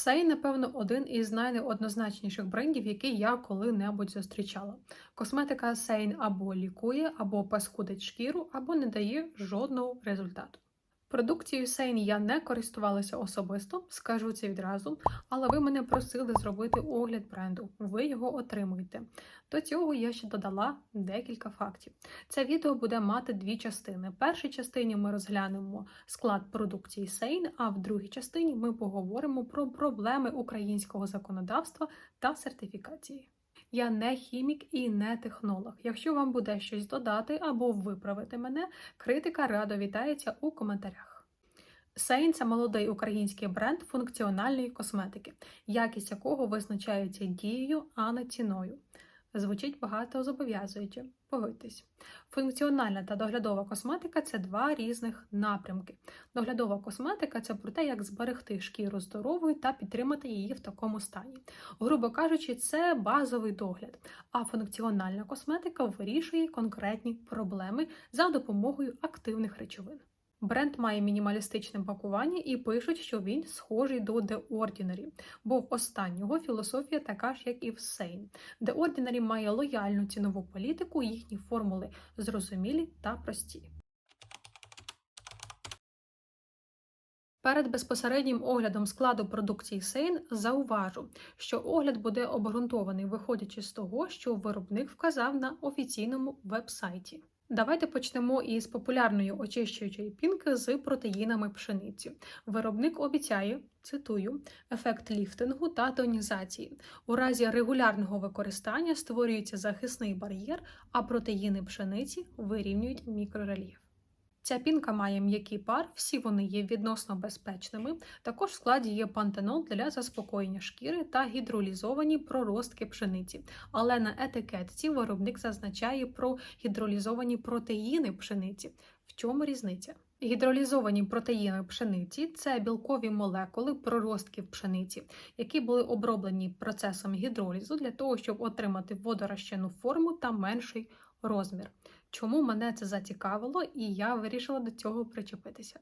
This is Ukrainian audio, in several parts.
Сей, напевно, один із найнеоднозначніших брендів, який я коли-небудь зустрічала. Косметика Сейн або лікує, або паскудить шкіру, або не дає жодного результату. Продукцією Сейн я не користувалася особисто, скажу це відразу, але ви мене просили зробити огляд бренду. Ви його отримуєте. До цього я ще додала декілька фактів. Це відео буде мати дві частини. В першій частині ми розглянемо склад продукції Сейн, а в другій частині ми поговоримо про проблеми українського законодавства та сертифікації. Я не хімік і не технолог. Якщо вам буде щось додати або виправити мене, критика радо вітається у коментарях. Сейн це молодий український бренд функціональної косметики, якість якого визначається дією, а не ціною. Звучить багато зобов'язуюче. Погодьтесь. Функціональна та доглядова косметика це два різних напрямки. Доглядова косметика це про те, як зберегти шкіру здоровою та підтримати її в такому стані. Грубо кажучи, це базовий догляд, а функціональна косметика вирішує конкретні проблеми за допомогою активних речовин. Бренд має мінімалістичне пакування і пишуть, що він схожий до The Ordinary, бо в останнього філософія така ж, як і в Sane. The Ordinary має лояльну цінову політику, їхні формули зрозумілі та прості. Перед безпосереднім оглядом складу продукції Сейн зауважу, що огляд буде обґрунтований, виходячи з того, що виробник вказав на офіційному веб-сайті. Давайте почнемо із популярної очищуючої пінки з протеїнами пшениці. Виробник обіцяє, цитую, ефект ліфтингу та тонізації. У разі регулярного використання створюється захисний бар'єр, а протеїни пшениці вирівнюють мікрорельєф. Ця пінка має м'який пар, всі вони є відносно безпечними. Також в складі є пантенол для заспокоєння шкіри та гідролізовані проростки пшениці. Але на етикетці виробник зазначає про гідролізовані протеїни пшениці. В чому різниця? Гідролізовані протеїни пшениці це білкові молекули проростків пшениці, які були оброблені процесом гідролізу для того, щоб отримати водорозчинну форму та менший розмір. Чому мене це зацікавило, і я вирішила до цього причепитися.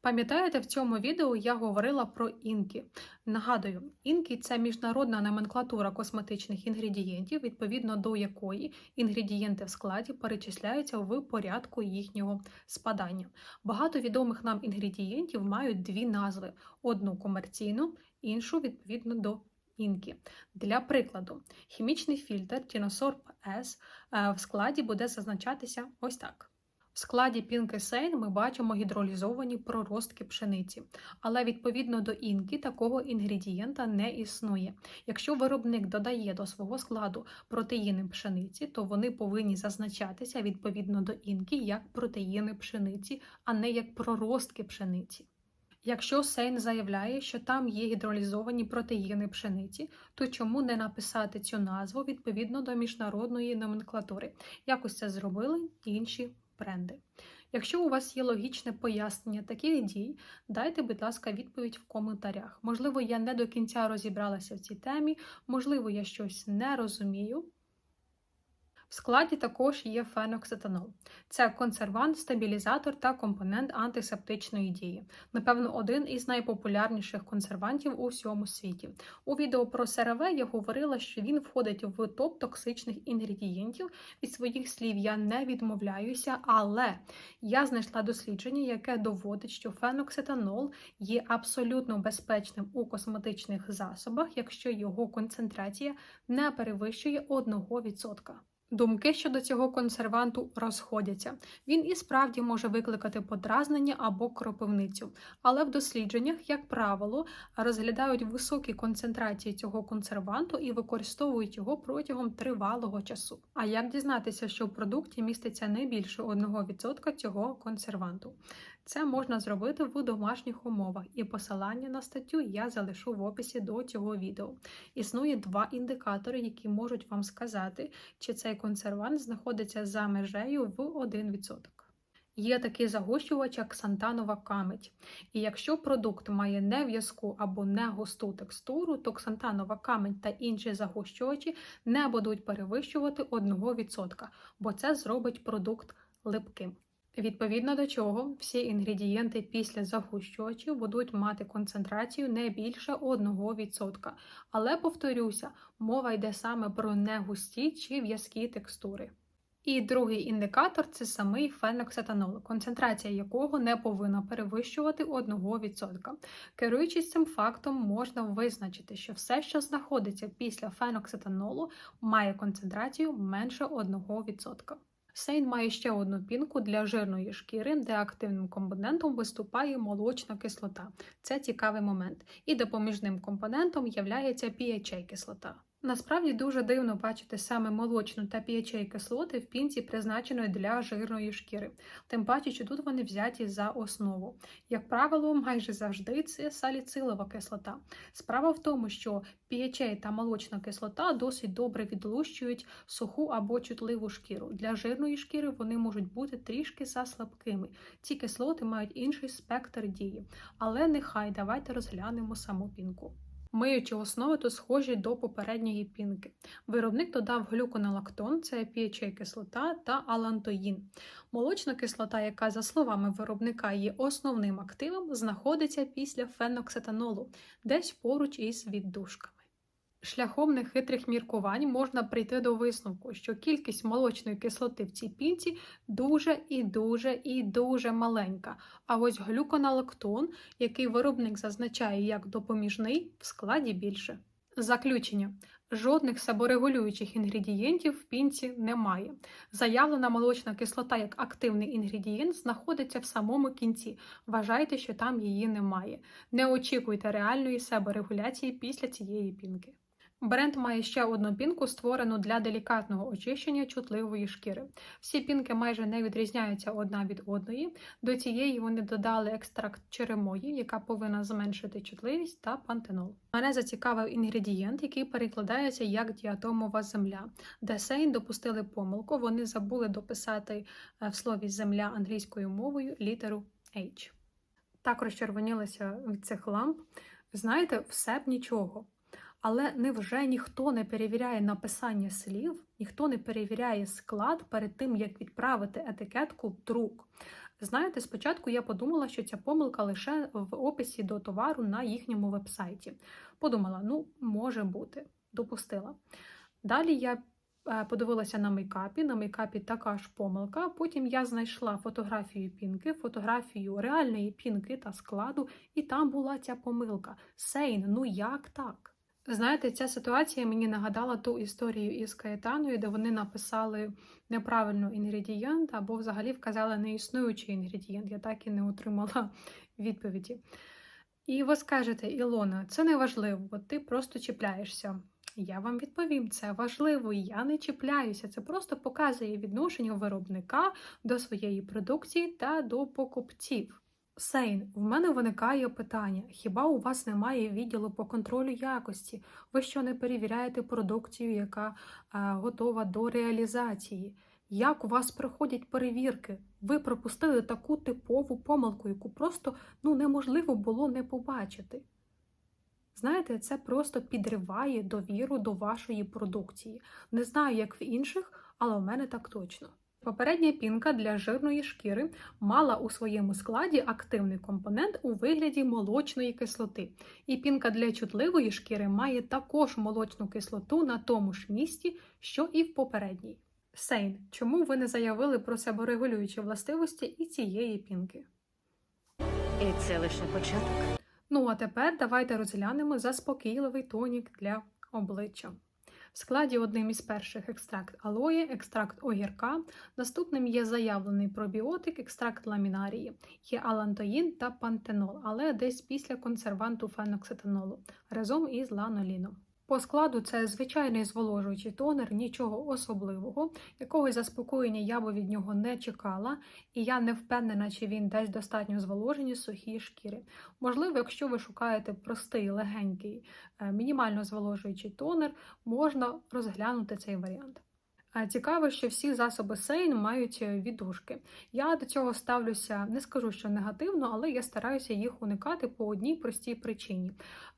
Пам'ятаєте, в цьому відео я говорила про інкі. Нагадую, інкі це міжнародна номенклатура косметичних інгредієнтів, відповідно до якої інгредієнти в складі перечисляються в порядку їхнього спадання. Багато відомих нам інгредієнтів мають дві назви: одну комерційну, іншу відповідно до інкі. Для прикладу, хімічний фільтр Тіносорб S е, в складі буде зазначатися ось так. В складі пінки Сейн ми бачимо гідролізовані проростки пшениці, але відповідно до інкі такого інгредієнта не існує. Якщо виробник додає до свого складу протеїни пшениці, то вони повинні зазначатися відповідно до інкі як протеїни пшениці, а не як проростки пшениці. Якщо Сейн заявляє, що там є гідролізовані протеїни пшениці, то чому не написати цю назву відповідно до міжнародної номенклатури? Якось це зробили інші бренди. Якщо у вас є логічне пояснення таких дій, дайте, будь ласка, відповідь в коментарях. Можливо, я не до кінця розібралася в цій темі, можливо, я щось не розумію. В складі також є феноксетанол. Це консервант, стабілізатор та компонент антисептичної дії. Напевно, один із найпопулярніших консервантів у всьому світі. У відео про СРВ я говорила, що він входить в топ токсичних інгредієнтів. Від своїх слів я не відмовляюся, але я знайшла дослідження, яке доводить, що феноксетанол є абсолютно безпечним у косметичних засобах, якщо його концентрація не перевищує 1%. Думки щодо цього консерванту розходяться. Він і справді може викликати подразнення або кропивницю, але в дослідженнях, як правило, розглядають високі концентрації цього консерванту і використовують його протягом тривалого часу. А як дізнатися, що в продукті міститься не більше 1% цього консерванту? Це можна зробити в домашніх умовах, і посилання на статтю я залишу в описі до цього відео. Існує два індикатори, які можуть вам сказати, чи цей консервант знаходиться за межею в 1%. Є такий загущувач, як сантанова камедь. І якщо продукт має нев'язку або не густу текстуру, то ксантанова камедь та інші загущувачі не будуть перевищувати 1%, бо це зробить продукт липким. Відповідно до чого, всі інгредієнти після загущувачів будуть мати концентрацію не більше 1%. Але повторюся, мова йде саме про негусті чи в'язкі текстури. І другий індикатор це самий феноксетанол, концентрація якого не повинна перевищувати 1%. Керуючись цим фактом, можна визначити, що все, що знаходиться після феноксетанолу, має концентрацію менше 1%. Сейн має ще одну пінку для жирної шкіри, де активним компонентом виступає молочна кислота. Це цікавий момент. І допоміжним компонентом є PHA кислота. Насправді дуже дивно бачити саме молочну та PHA кислоти в пінці, призначеної для жирної шкіри, тим паче, що тут вони взяті за основу. Як правило, майже завжди це саліцилова кислота. Справа в тому, що PHA та молочна кислота досить добре відлущують суху або чутливу шкіру. Для жирної шкіри вони можуть бути трішки заслабкими. Ці кислоти мають інший спектр дії. Але нехай давайте розглянемо саму пінку. Миючі основи тут схожі до попередньої пінки. Виробник додав глюконолактон, це п'яча кислота та алантоїн. Молочна кислота, яка, за словами виробника, є основним активом, знаходиться після феноксетанолу, десь поруч із віддушками. Шляхом нехитрих міркувань можна прийти до висновку, що кількість молочної кислоти в цій пінці дуже і дуже і дуже маленька. А ось глюконолактон, який виробник зазначає як допоміжний, в складі більше. Заключення. Жодних саморегулюючих інгредієнтів в пінці немає. Заявлена молочна кислота як активний інгредієнт знаходиться в самому кінці. Вважайте, що там її немає. Не очікуйте реальної себорегуляції після цієї пінки. Бренд має ще одну пінку, створену для делікатного очищення чутливої шкіри. Всі пінки майже не відрізняються одна від одної. До цієї вони додали екстракт черемої, яка повинна зменшити чутливість та пантенол. Мене зацікавив інгредієнт, який перекладається як діатомова земля. Де Сейн допустили помилку, вони забули дописати е, в слові земля англійською мовою літеру H. Так розчервонілися від цих ламп. Знаєте, все б нічого. Але невже ніхто не перевіряє написання слів, ніхто не перевіряє склад перед тим, як відправити етикетку в друк? Знаєте, спочатку я подумала, що ця помилка лише в описі до товару на їхньому вебсайті. Подумала, ну, може бути, допустила. Далі я е, подивилася на мейкапі. На мейкапі така ж помилка. Потім я знайшла фотографію пінки, фотографію реальної пінки та складу, і там була ця помилка. Сейн, ну як так? Знаєте, ця ситуація мені нагадала ту історію із Каєтаною, де вони написали неправильно інгредієнт або взагалі вказали неіснуючий інгредієнт. Я так і не отримала відповіді. І ви скажете, Ілона, це не важливо, бо ти просто чіпляєшся. Я вам відповім, це важливо, я не чіпляюся. Це просто показує відношення виробника до своєї продукції та до покупців. Сейн, в мене виникає питання: хіба у вас немає відділу по контролю якості? Ви що не перевіряєте продукцію, яка а, готова до реалізації? Як у вас проходять перевірки? Ви пропустили таку типову помилку, яку просто ну, неможливо було не побачити. Знаєте, це просто підриває довіру до вашої продукції. Не знаю, як в інших, але у мене так точно. Попередня пінка для жирної шкіри мала у своєму складі активний компонент у вигляді молочної кислоти, і пінка для чутливої шкіри має також молочну кислоту на тому ж місці, що і в попередній. Сейн, чому ви не заявили про себорегулюючі властивості і цієї пінки? І це лише початок. Ну а тепер давайте розглянемо заспокійливий тонік для обличчя. В складі одним із перших екстракт алої, екстракт огірка. Наступним є заявлений пробіотик, екстракт ламінарії, є алантоїн та пантенол, але десь після консерванту феноксетанолу разом із ланоліном. По складу це звичайний зволожуючий тонер, нічого особливого, якогось заспокоєння я би від нього не чекала, і я не впевнена, чи він дасть достатньо зволожені сухі шкіри. Можливо, якщо ви шукаєте простий, легенький, е, мінімально зволожуючий тонер, можна розглянути цей варіант. Цікаво, що всі засоби Сейн мають е, віддушки. Я до цього ставлюся, не скажу, що негативно, але я стараюся їх уникати по одній простій причині,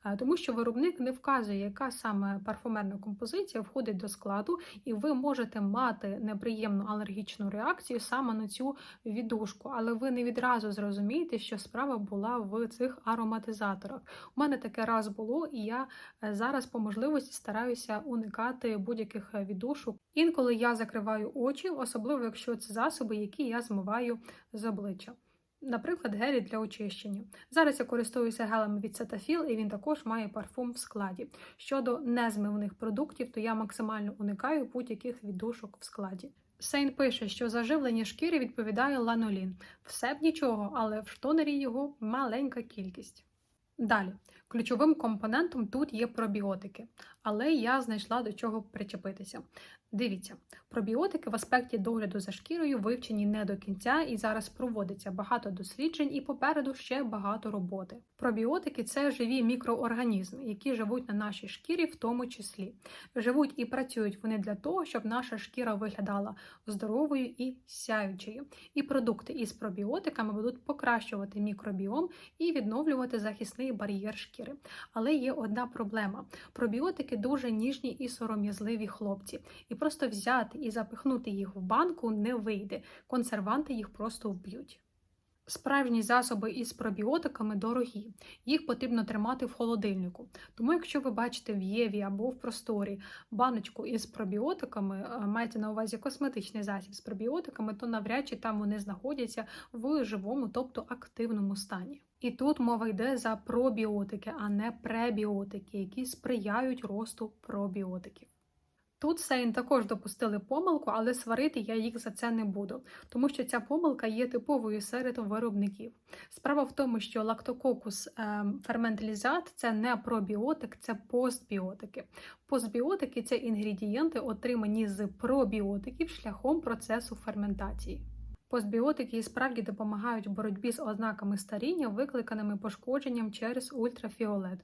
Е, тому що виробник не вказує, яка саме парфумерна композиція входить до складу, і ви можете мати неприємну алергічну реакцію саме на цю віддушку, але ви не відразу зрозумієте, що справа була в цих ароматизаторах. У мене таке раз було, і я е, зараз по можливості стараюся уникати будь-яких віддушок. Інколи я закриваю очі, особливо якщо це засоби, які я змиваю з обличчя. Наприклад, гелі для очищення. Зараз я користуюся гелем від Cetaphil, і він також має парфум в складі. Щодо незмивних продуктів, то я максимально уникаю будь-яких віддушок в складі. Сейн пише, що заживлення шкіри відповідає ланолін. Все б нічого, але в штонері його маленька кількість. Далі, ключовим компонентом тут є пробіотики, але я знайшла до чого причепитися. Дивіться, пробіотики в аспекті догляду за шкірою вивчені не до кінця, і зараз проводиться багато досліджень, і попереду ще багато роботи. Пробіотики це живі мікроорганізми, які живуть на нашій шкірі, в тому числі. Живуть і працюють вони для того, щоб наша шкіра виглядала здоровою і сяючою. І продукти із пробіотиками будуть покращувати мікробіом і відновлювати захисний бар'єр шкіри. Але є одна проблема: пробіотики дуже ніжні і сором'язливі хлопці, і просто взяти і запихнути їх в банку не вийде. Консерванти їх просто вб'ють. Справжні засоби із пробіотиками дорогі, їх потрібно тримати в холодильнику. Тому, якщо ви бачите в Єві або в просторі баночку із пробіотиками, е, маєте на увазі косметичний засіб з пробіотиками, то навряд чи там вони знаходяться в живому, тобто активному стані. І тут мова йде за пробіотики, а не пребіотики, які сприяють росту пробіотиків. Тут Сейн також допустили помилку, але сварити я їх за це не буду, тому що ця помилка є типовою серед виробників. Справа в тому, що лактококус ферменталізат це не пробіотик, це постбіотики. Постбіотики це інгредієнти, отримані з пробіотиків шляхом процесу ферментації. Постбіотики і справді допомагають в боротьбі з ознаками старіння, викликаними пошкодженням через ультрафіолет.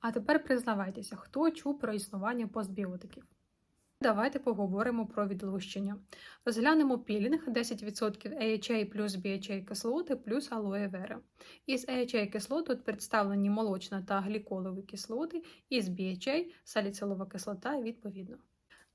А тепер признавайтеся, хто чув про існування постбіотиків. Давайте поговоримо про відлущення. Розглянемо пілінг 10% AHA плюс BHA кислоти плюс алоє вера. Із AHA кислот тут представлені молочна та гліколові кислоти, із BHA саліцилова кислота відповідно.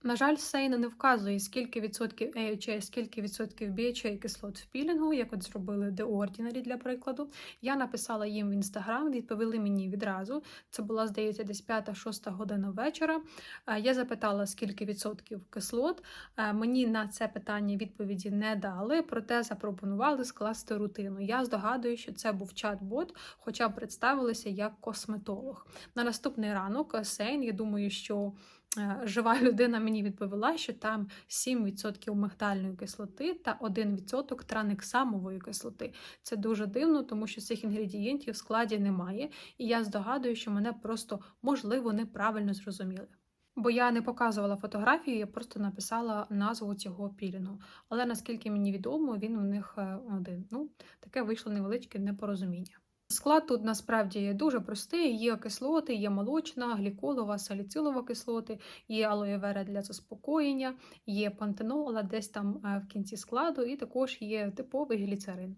На жаль, Сейн не вказує, скільки відсотків AHA, скільки відсотків BHA кислот в пілінгу, як от зробили The Ordinary, для прикладу. Я написала їм в інстаграм, відповіли мені відразу. Це була, здається, десь 5-6 година вечора. Е, Я запитала, скільки відсотків кислот. Е, Мені на це питання відповіді не дали, проте запропонували скласти рутину. Я здогадую, що це був чат-бот, хоча представилися як косметолог. На наступний ранок Сейн, я думаю, що е, жива людина мені відповіла, що там 7% мигдальної кислоти та 1% траниксамової кислоти. Це дуже дивно, тому що цих інгредієнтів в складі немає, і я здогадую, що мене просто можливо неправильно зрозуміли. Бо я не показувала фотографію, я просто написала назву цього пілінгу. Але наскільки мені відомо, він у них е, один. Ну, таке вийшло невеличке непорозуміння. Склад тут насправді дуже простий: є кислоти, є молочна, гліколова, саліцилова кислоти, є алоєвера для заспокоєння, є пантенол, але десь там е, в кінці складу, і також є типовий гліцерин.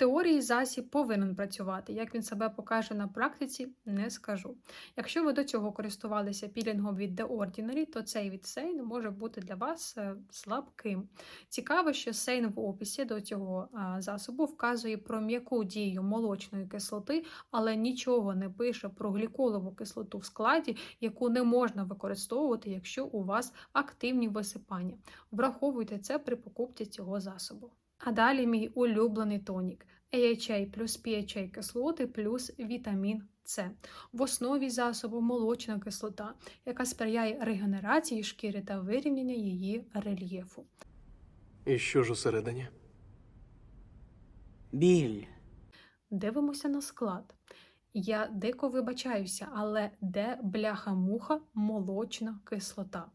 Теорії засіб повинен працювати. Як він себе покаже на практиці, не скажу. Якщо ви до цього користувалися пілінгом від The Ordinary, то цей від Сейн може бути для вас е, слабким. Цікаво, що Сейн в описі до цього засобу вказує про м'яку дію молочної кислоти, але нічого не пише про гліколову кислоту в складі, яку не можна використовувати, якщо у вас активні висипання. Враховуйте це при покупці цього засобу. А далі мій улюблений тонік AHA плюс PHA кислоти плюс вітамін С. В основі засобу молочна кислота, яка сприяє регенерації шкіри та вирівняння її рельєфу. І що ж усередині? Біль. Дивимося на склад. Я дико вибачаюся, але де бляха-муха молочна кислота?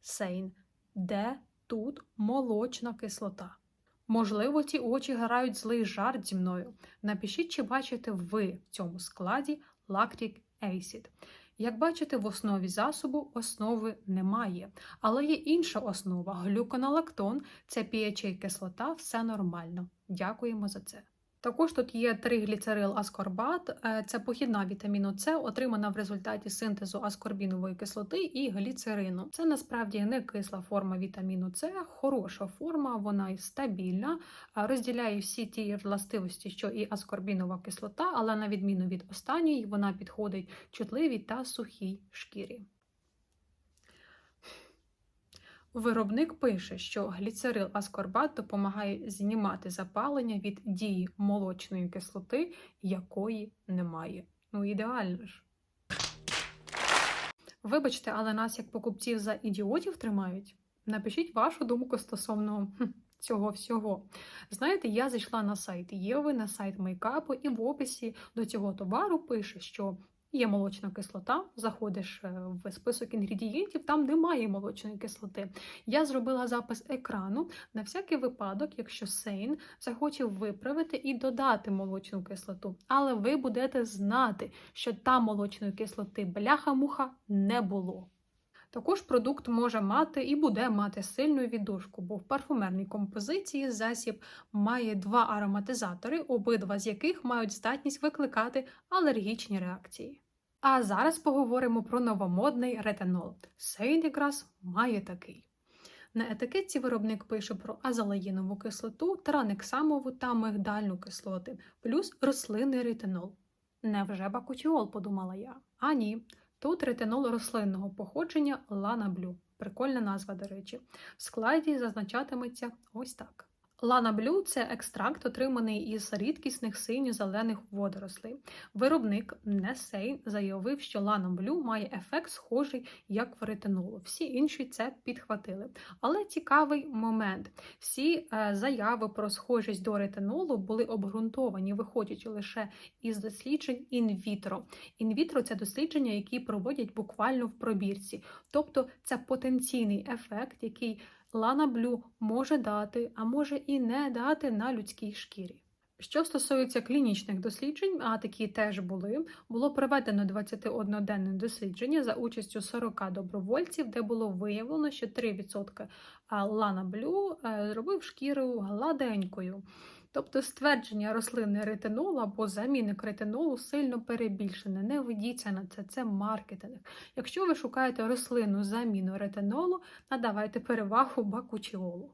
Сейн, де тут молочна кислота? Можливо, ті очі грають злий жарт зі мною. Напишіть, чи бачите ви в цьому складі лактик acid. Як бачите, в основі засобу основи немає, але є інша основа глюконолактон, це PHA кислота, все нормально. Дякуємо за це. Також тут є тригліцерил аскорбат, е, це похідна вітаміну С, отримана в результаті синтезу аскорбінової кислоти і гліцерину. Це насправді не кисла форма вітаміну С, хороша форма, вона і стабільна, е, розділяє всі ті властивості, що і аскорбінова кислота, але на відміну від останньої, вона підходить чутливій та сухій шкірі. Виробник пише, що гліцерил аскорбат допомагає знімати запалення від дії молочної кислоти, якої немає. Ну, ідеально ж. Вибачте, але нас як покупців за ідіотів тримають. Напишіть вашу думку стосовно цього всього. Знаєте, я зайшла на сайт Єви, на сайт мейкапу, і в описі до цього товару пише, що Є молочна кислота, заходиш е, в список інгредієнтів, там немає молочної кислоти. Я зробила запис екрану на всякий випадок, якщо Сейн захоче виправити і додати молочну кислоту. Але ви будете знати, що там молочної кислоти бляха-муха не було. Також продукт може мати і буде мати сильну віддушку, бо в парфумерній композиції засіб має два ароматизатори, обидва з яких мають здатність викликати алергічні реакції. А зараз поговоримо про новомодний ретинол. Сейн якраз має такий. На етикетці виробник пише про азалаїнову кислоту, транексамову та мигдальну кислоти, плюс рослинний ретинол. Невже бакутіол, подумала я. А ні, Тут ретинол рослинного походження Лана Блю. Прикольна назва, до речі. В складі зазначатиметься ось так. Lana Blue – це екстракт, отриманий із рідкісних синьо-зелених водорослей. Виробник Несей заявив, що Lana Blue має ефект схожий як в ретинолу. Всі інші це підхватили. Але цікавий момент: всі е, заяви про схожість до ретинолу були обґрунтовані, виходячи лише із досліджень інвітро. Інвітро це дослідження, які проводять буквально в пробірці, тобто це потенційний ефект, який Лана Блю може дати, а може і не дати на людській шкірі. Що стосується клінічних досліджень, а такі теж були, було проведено 21-денне дослідження за участю 40 добровольців, де було виявлено, що 3% Лана Блю зробив шкіру гладенькою. Тобто ствердження рослини ретинолу або замінник ретинолу сильно перебільшене. Не ведіться на це, це маркетинг. Якщо ви шукаєте рослинну заміну ретинолу, надавайте перевагу бакучіолу.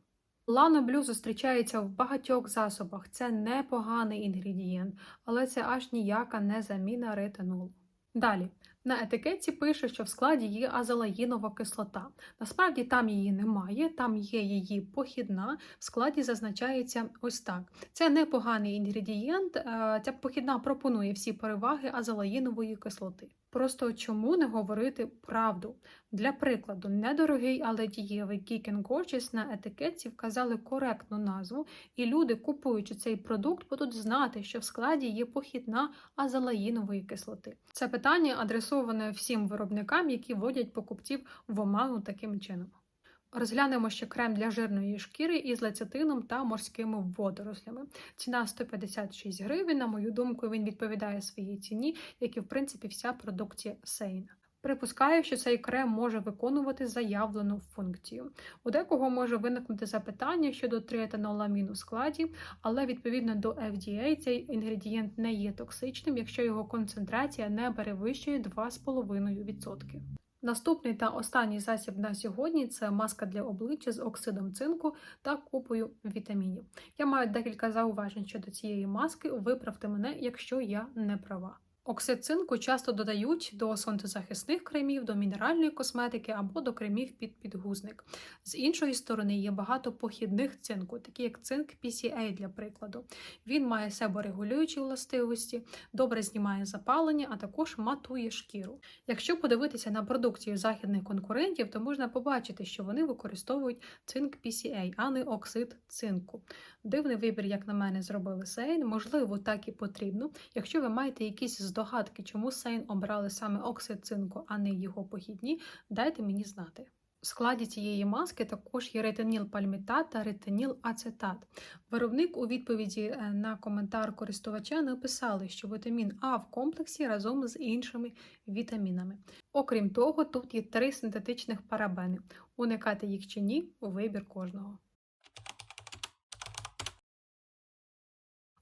Лана Блю зустрічається в багатьох засобах. Це непоганий інгредієнт, але це аж ніяка не заміна ретинолу. Далі, на етикетці пише, що в складі є азелаїнова кислота. Насправді там її немає, там є її похідна. В складі зазначається ось так. Це непоганий інгредієнт. е, Ця похідна пропонує всі переваги азелаїнової кислоти. Просто чому не говорити правду? Для прикладу, недорогий, але дієвий Кікін Gorgeous на етикетці вказали коректну назву, і люди, купуючи цей продукт, будуть знати, що в складі є похідна азелаїнової кислоти. Це питання адресоване всім виробникам, які вводять покупців в оману таким чином. Розглянемо ще крем для жирної шкіри із лецитином та морськими водорослями. Ціна 156 гривень. На мою думку, він відповідає своїй ціні, як і в принципі вся продукція Сейн. Припускаю, що цей крем може виконувати заявлену функцію. У декого може виникнути запитання щодо триетаноламіну в складі, але відповідно до FDA цей інгредієнт не є токсичним, якщо його концентрація не перевищує 2,5%. Наступний та останній засіб на сьогодні це маска для обличчя з оксидом цинку та купою вітамінів. Я маю декілька зауважень щодо цієї маски. Виправте мене, якщо я не права. Оксид цинку часто додають до сонцезахисних кремів, до мінеральної косметики або до кремів під підгузник. З іншої сторони, є багато похідних цинку, такі як цинк PCA, для прикладу. Він має себорегулюючі властивості, добре знімає запалення, а також матує шкіру. Якщо подивитися на продукцію західних конкурентів, то можна побачити, що вони використовують цинк PCA, а не оксид цинку. Дивний вибір, як на мене, зробили Сейн. Можливо, так і потрібно. Якщо ви маєте якісь здогадки, чому Сейн обрали саме оксид цинку, а не його похідні, дайте мені знати. В складі цієї маски також є ретиніл-пальмітат та ретиніл-ацетат. Виробник у відповіді е, на коментар користувача написали, що вітамін А в комплексі разом з іншими вітамінами. Окрім того, тут є три синтетичних парабени. Уникати їх чи ні вибір кожного.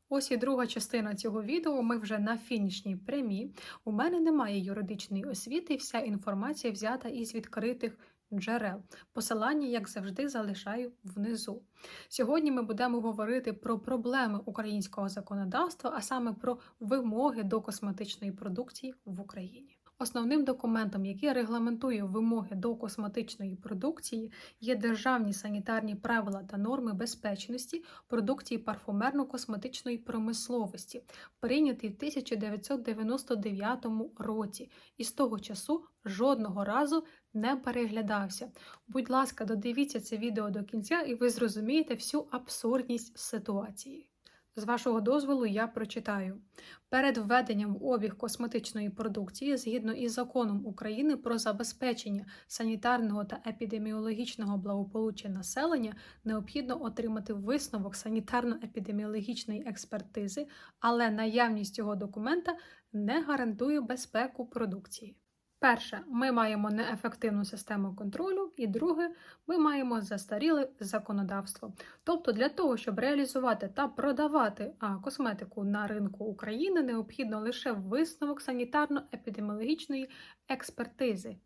Ось і друга частина цього відео. Ми вже на фінішній прямі. У мене немає юридичної освіти, вся інформація взята із відкритих джерел. Посилання, як завжди, залишаю внизу. Сьогодні ми будемо говорити про проблеми українського законодавства, а саме про вимоги до косметичної продукції в Україні. Основним документом, який регламентує вимоги до косметичної продукції, є державні санітарні правила та норми безпечності продукції парфумерно-косметичної промисловості, прийнятий в 1999 році, і з того часу жодного разу не переглядався. Будь ласка, додивіться це відео до кінця, і ви зрозумієте всю абсурдність ситуації. З вашого дозволу я прочитаю. Перед введенням в обіг косметичної продукції, згідно із законом України про забезпечення санітарного та епідеміологічного благополуччя населення, необхідно отримати висновок санітарно-епідеміологічної експертизи, але наявність цього документа не гарантує безпеку продукції. Перше, ми маємо неефективну систему контролю, і друге, ми маємо застаріле законодавство. Тобто, для того, щоб реалізувати та продавати косметику на ринку України, необхідно лише висновок санітарно-епідеміологічної експертизи.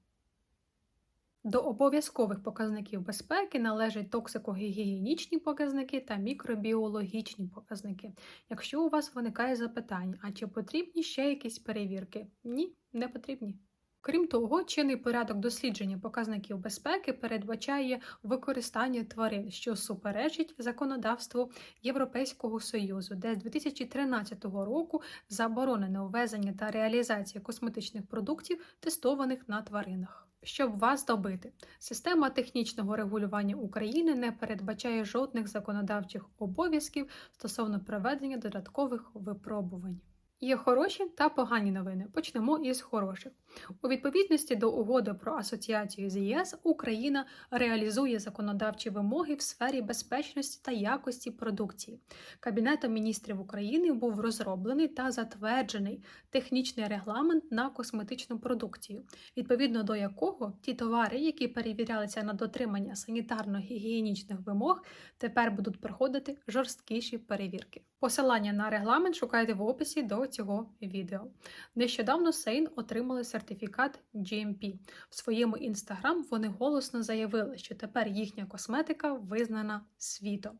До обов'язкових показників безпеки належать токсикогігієнічні показники та мікробіологічні показники. Якщо у вас виникає запитання, а чи потрібні ще якісь перевірки? Ні, не потрібні. Крім того, чинний порядок дослідження показників безпеки передбачає використання тварин, що суперечить законодавству Європейського Союзу, де з 2013 року заборонено ввезення та реалізація косметичних продуктів, тестованих на тваринах. Щоб вас добити, система технічного регулювання України не передбачає жодних законодавчих обов'язків стосовно проведення додаткових випробувань. Є хороші та погані новини. Почнемо із хороших. У відповідності до угоди про асоціацію з ЄС Україна реалізує законодавчі вимоги в сфері безпечності та якості продукції. Кабінетом міністрів України був розроблений та затверджений технічний регламент на косметичну продукцію, відповідно до якого ті товари, які перевірялися на дотримання санітарно-гігієнічних вимог, тепер будуть проходити жорсткіші перевірки. Посилання на регламент шукайте в описі до цього відео. Нещодавно Сейн отримали сертифікат GMP. В своєму інстаграм вони голосно заявили, що тепер їхня косметика визнана світом.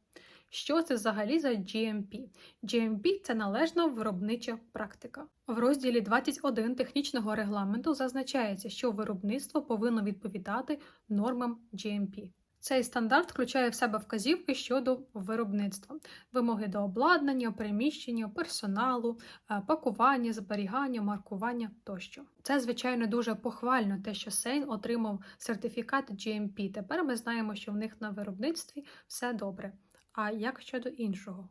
Що це взагалі за GMP? GMP – це належна виробнича практика. В розділі 21 технічного регламенту зазначається, що виробництво повинно відповідати нормам GMP. Цей стандарт включає в себе вказівки щодо виробництва, вимоги до обладнання, приміщення, персоналу, е, пакування, зберігання, маркування тощо. Це, звичайно, дуже похвально, те, що Сейн отримав сертифікат GMP. Тепер ми знаємо, що в них на виробництві все добре. А як щодо іншого?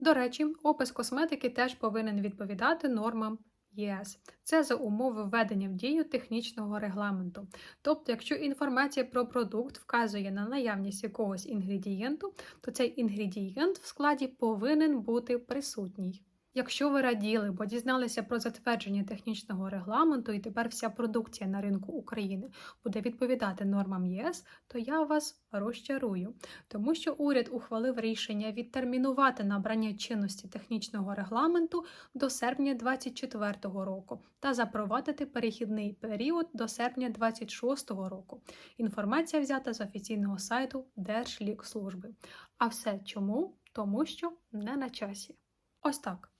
До речі, опис косметики теж повинен відповідати нормам ЄС. Це за умови введення в дію технічного регламенту. Тобто, якщо інформація про продукт вказує на наявність якогось інгредієнту, то цей інгредієнт в складі повинен бути присутній. Якщо ви раділи, бо дізналися про затвердження технічного регламенту і тепер вся продукція на ринку України буде відповідати нормам ЄС, то я вас розчарую, тому що уряд ухвалив рішення відтермінувати набрання чинності технічного регламенту до серпня 2024 року та запровадити перехідний період до серпня 2026 року. Інформація взята з офіційного сайту Держлікслужби. А все чому? Тому що не на часі. Ось так.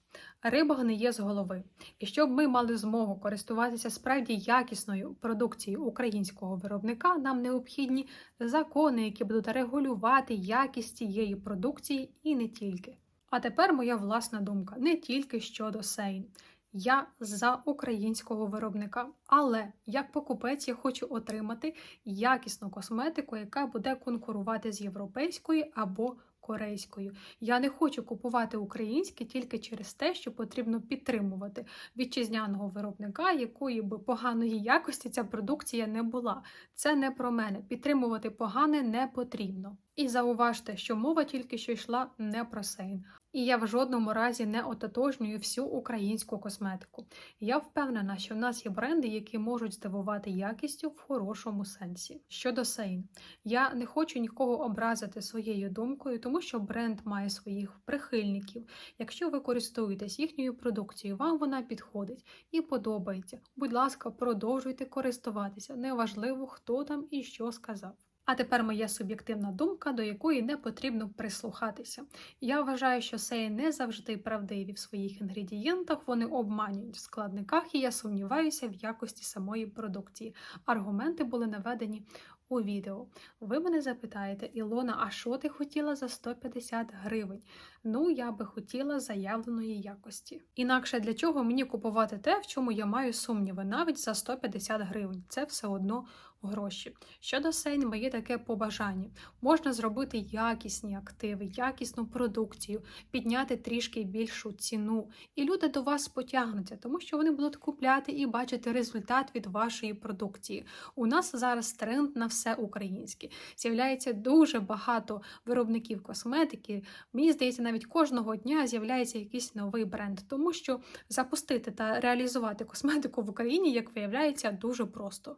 Риба гниє з голови. І щоб ми мали змогу користуватися справді якісною продукцією українського виробника, нам необхідні закони, які будуть регулювати якість цієї продукції і не тільки. А тепер моя власна думка не тільки щодо Сейн. Я за українського виробника, але як покупець я хочу отримати якісну косметику, яка буде конкурувати з європейською або корейською. Я не хочу купувати українське тільки через те, що потрібно підтримувати вітчизняного виробника, якої би поганої якості ця продукція не була. Це не про мене. Підтримувати погане не потрібно. І зауважте, що мова тільки що йшла не про сейн. І я в жодному разі не ототожнюю всю українську косметику. Я впевнена, що в нас є бренди, які можуть здивувати якістю в хорошому сенсі. Щодо Сейн, я не хочу нікого образити своєю думкою, тому що бренд має своїх прихильників. Якщо ви користуєтесь їхньою продукцією, вам вона підходить і подобається. Будь ласка, продовжуйте користуватися. Неважливо, хто там і що сказав. А тепер моя суб'єктивна думка, до якої не потрібно прислухатися. Я вважаю, що сеї не завжди правдиві в своїх інгредієнтах, вони обманюють в складниках, і я сумніваюся в якості самої продукції. Аргументи були наведені у відео. Ви мене запитаєте, Ілона, а що ти хотіла за 150 гривень? Ну, я би хотіла заявленої якості. Інакше для чого мені купувати те, в чому я маю сумніви, навіть за 150 гривень. Це все одно гроші. Щодо Сейн, моє таке побажання. Можна зробити якісні активи, якісну продукцію, підняти трішки більшу ціну, і люди до вас потягнуться, тому що вони будуть купляти і бачити результат від вашої продукції. У нас зараз тренд на все українське. З'являється дуже багато виробників косметики. Мені здається, навіть кожного дня з'являється якийсь новий бренд, тому що запустити та реалізувати косметику в Україні, як виявляється, дуже просто.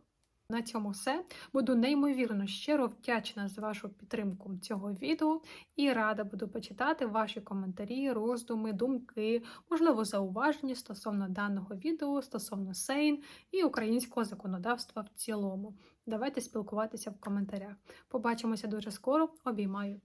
На цьому все. Буду неймовірно щиро вдячна за вашу підтримку цього відео і рада буду почитати ваші коментарі, роздуми, думки, можливо, зауваження стосовно даного відео, стосовно Сейн і українського законодавства в цілому. Давайте спілкуватися в коментарях. Побачимося дуже скоро. Обіймаю.